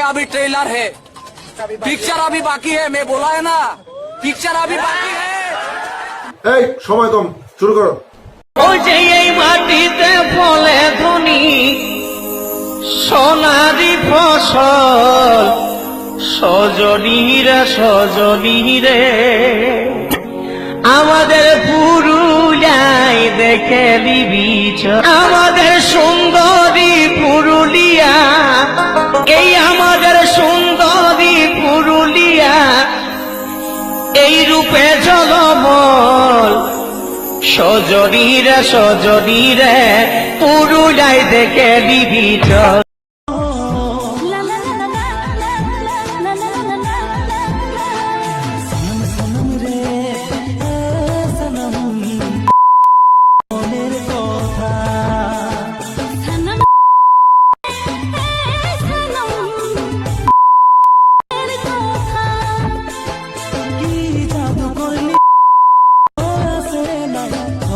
अभी ट्रेलर है पिक्चर अभी बाकी है मैं बोला है ना पिक्चर अभी बाकी है এই সময় কম শুরু করো ওই যে এই মাটিতে ফলে ধনি সোনারি ফসল সজনীরে সজনীরে আমাদের পুরুলিয়ায় দেখে দিবি এই রূপে জগম সজনী রে সজনী রে পুরুলাই দেখে নিবি